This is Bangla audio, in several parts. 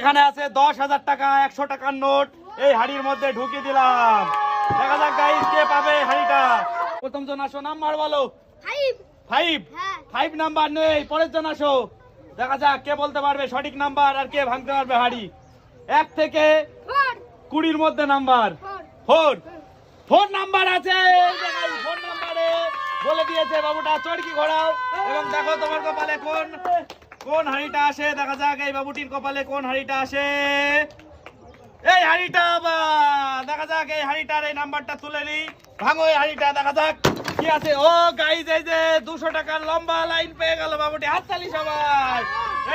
এখানে আছে দশ হাজার টাকা একশো টাকার নোট। এই হাড়ির মধ্যে ঢুকিয়ে দিলাম। দেখা যাক গাইস কে পাবে হাড়িটা। প্রথম জন আসো নাম্বার বলো। ফাইভ। ফাইভ? হ্যাঁ। নাম্বার নেই পরের জন আসো। দেখা যাক কে বলতে পারবে সঠিক নাম্বার আর কে ভাঙতে পারবে হাড়ি। এক থেকে কুড়ির মধ্যে number. Four. Four. Four number আছে। ফোর নাম্বারে বলে দিয়েছে বাবুটা চড়কি ঘোড়াও এবং দেখো তোমার কপালে কোন কোন হাড়িটা আসে? দেখা যাক এই বাবুটির কপালে কোন হাড়িটা আসে। এই হাড়িটা বা দেখা যাক এই হাড়িটার এই নাম্বারটা তুলে নি ভাঙো এই হাড়িটা দেখা যাক কি আছে। ও গাইজ এই যে দুশো টাকার লম্বা লাইন পেয়ে গেল বাবুটি। হাততালি সবাই!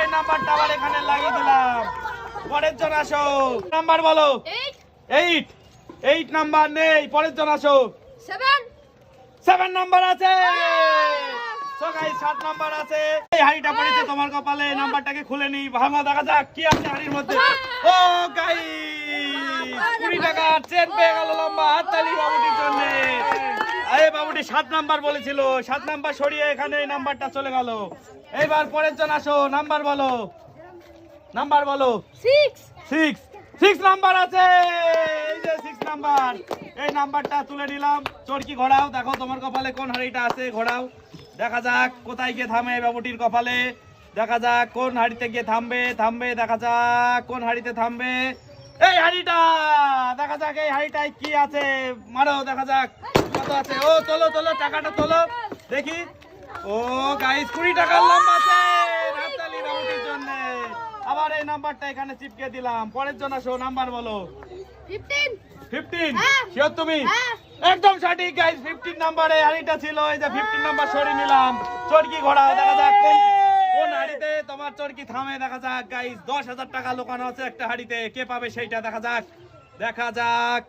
এই নাম্বারটা আবার এখানে লাগিয়ে দিলাম। পরের জন আসো নাম্বার বলো। এইট এইট এইট নাম্বার নেই। পরের জন আসো সেভেন সেভেন নাম্বার আছে! সাত নাম্বার আছে। এই হাড়িটা পড়েছে তোমার কপালে নাম্বারটাকে খুলে নি ভাঙা দেখা যাক কি আছে হাড়ির মধ্যে। ও গাই কুড়ি টাকা চেন পেয়ে গেল লম্বা হাততালি বাবুটির জন্য। এই বাবুটি সাত নাম্বার বলেছিল। সাত নাম্বার সরিয়ে এখানে এই নাম্বারটা চলে গেল। এইবার পরের জন আসো নাম্বার বলো। নাম্বার বলো। সিক্স সিক্স সিক্স নাম্বার আছে। এই যে সিক্স নাম্বার এই নাম্বারটা তুলে নিলাম। চরকি ঘোড়াও দেখো তোমার কপালে কোন হাড়িটা আছে ঘোড়াও দেখা যাক কোথায় গিয়ে থামে বাবুটির কপালে। দেখা যাক কোন হাড়িতে গিয়ে থামবে থামবে, দেখা যাক কোন হাড়িতে থামবে। এই হাড়িটা! দেখা যাক এই হাড়িটায় কি আছে। মারো, দেখা যাক কত আছে। ও, তোলো তোলো, টাকাটা তোলো। দেখি। ও গাইস কুড়ি টাকার লম্বা আছে হাততালি বাবুটির জন্য আবার এই নাম্বারটা এখানে চিপকে দিলাম। পরের জন্য শো নাম্বার বলো। ফিফটিন ফিফটিন হ্যাঁ। শিওর তুমি? হ্যাঁ। একদম সঠিক গাইস ফিফটিন নাম্বারে হাড়িটা ছিল এই যে ফিফটিন নাম্বার সরিয়ে নিলাম। চরকি ঘোড়া দেখা যাক কোন কোন হাড়িতে তোমার চরকি থামে দেখা যাক গাইস দশ হাজার টাকা লোকানো আছে একটা হাড়িতে কে পাবে সেইটা দেখা যাক দেখা যাক।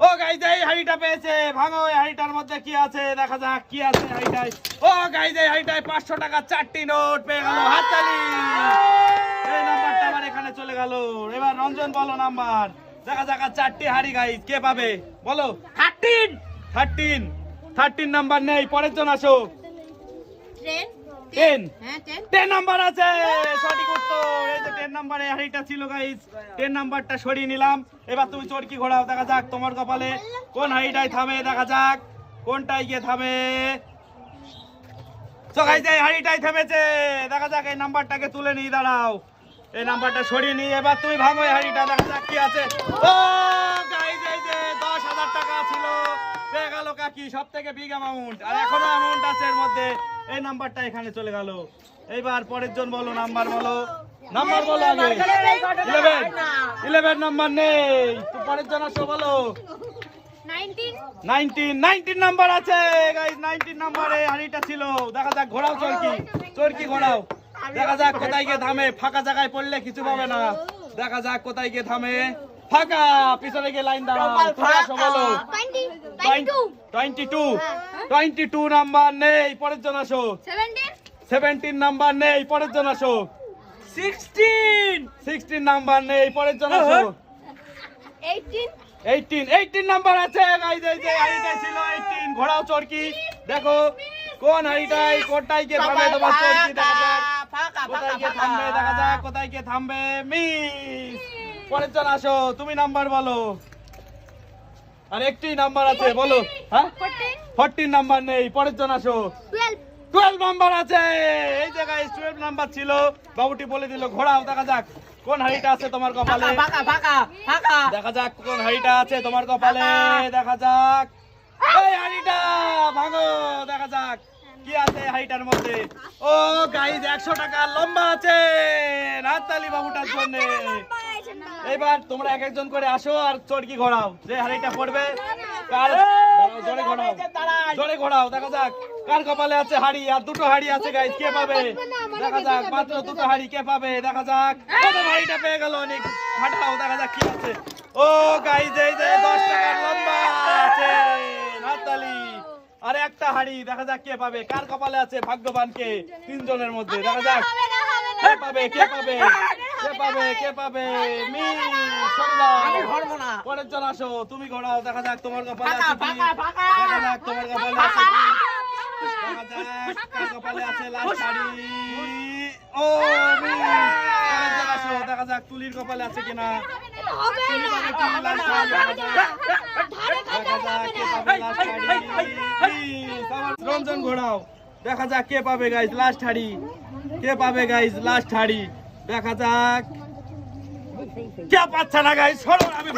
ও গাইস এই হাড়িটা পেয়েছে ভাঙো এই হাড়িটার মধ্যে কি আছে দেখা যাক কি আছে হাড়িটায়। ও গাইস এই হাড়িটায় পাঁচশো টাকা চারটি নোট পেয়ে গেল হাততালি এই নাম্বারটা আবার এখানে চলে গেল। এবার রঞ্জন বলো নাম্বার। দেখা যাক চারটি হাড়ি গাইস কে পাবে? বলো। থার্টিন থার্টিন থার্টিন নাম্বার নেই পরের জন আসো টেন হ্যাঁ টেন টেন নাম্বার আছে সঠিক উত্তর। এই যে টেন নাম্বারে হাড়িটা ছিল গাইস টেন নাম্বারটা সরিয়ে নিলাম। এবার তুমি চরকি ঘোরাও দেখা যাক তোমার কপালে কোন হাড়িটাই থামে দেখা যাক কোনটাই গিয়ে থামে। তো গাইস এই হাড়িটাই থেমেছে দেখা যাক এই নাম্বারটাকে তুলে নিয়ে দাঁড়াও। এই নাম্বারটা সরিয়ে নিয়ে এবার তুমি ভাঙো এই হাড়িটা। দেখা যাক কি আছে। ও গাইস এই যে দশ হাজার টাকা ছিল। পেয়ে গেল কাকি সব থেকে বিগ অ্যামাউন্ট আর এখনও অ্যামাউন্ট আছে এর মধ্যে। এই নাম্বারটা এখানে চলে গেল। এইবার পরের জন বলো নাম্বার বলো। নাম্বার বলো আগে। ইলেভেন ইলেভেন নাম্বার নেই। তো পরের জন আসো বলো। নাম্বার আছে নাম্বারে হাড়িটা ছিল। দেখা যাক ঘোড়াও চরকি। চরকি ঘোড়াও দেখা যাক কোথায় গিয়ে থামে। ফাঁকা জায়গায় পড়লে কিছু পাবে না। দেখা যাক কোথায় গিয়ে থামে। ফাঁকা পিছনে গিয়ে লাইন দাঁড়াও। বলো। Twenty two twenty two number নেই পরের জন আসো। সেভেন্টিন নাম্বার নেই পরের জন আসো। সিক্সটিন সিক্সটিন নাম্বার নেই পরের জন আসো। এইটিন এইটিন এইটিন নাম্বার আছে ছিল এইটিন ঘোড়াও চরকি। দেখো কোন হাড়িটাই কোনটাই গিয়ে থামবে তোমার চরকি দেখা। যাক কোথায় গিয়ে থামবে? দেখা যাক কোথায় গিয়ে থামবে। মিস! পরের জন আসো তুমি নাম্বার বলো। আর একটি নাম্বার আছে বলো। হ্যাঁ? ফোরটিন ফোরটিন নাম্বার নেই পরের জন আসো। টুয়েলভ টুয়েলভ নাম্বার আছে! এই যে টুয়েলভ নাম্বার ছিল। বাবুটি বলে দিল ঘোড়াও দেখা যাক কোন হাড়িটা আছে তোমার কপালে? দেখা যাক কোন হাড়িটা আছে তোমার কপালে দেখা যাক। এই হাড়িটা ভাঙো দেখা যাক। কি আছে হাড়িটার মধ্যে? ও গাইস একশো টাকা লম্বা আছে। রাতালি বাবুটার জন্য। এবার তোমরা এক একজন করে আসো আর চড়কি ঘোরাও। যে হাড়িটা পড়বে কার জোরে ঘোরাও। জোরে ঘোরাও দেখা যাক কার কপালে আছে হাড়ি। আর দুটো হাড়ি আছে গাইস কে পাবে? দেখা যাক মাত্র দুটো হাড়ি কে পাবে? দেখা যাক। হাড়িটা পেয়ে গেল অনেক। ফাটাও দেখা যাক কি আছে। ও গাইস এই যে দশ টাকার লম্বা আছে হাততালি আর একটা দেখা যাক কে পাবে। কার কপালে আছে ভাগ্যবান কে তিনজনের মধ্যে? দেখা যাক। কে পাবে কে পাবে? কে পাবে কে পাবে? মি পরের জন আসো তুমি ঘোড়াও দেখা যাক তোমার কপালে আছে কি। দেখা যাক তোমার কপালে আছে কি। দেখা যাক কার কপালে আছে লাল শাড়ি। ও মি পরের জন আসো আসো দেখা যাক তুলির কপালে আছে কিনা। হবে না। রঞ্জন ঘোড়াও দেখা যাক কে পাবে গাইজ লাস্ট হাড়ি। কে পাবে গাইজ লাস্ট হাড়ি? দেখা যাক। কে পাচ্ছে না গাইজ আমি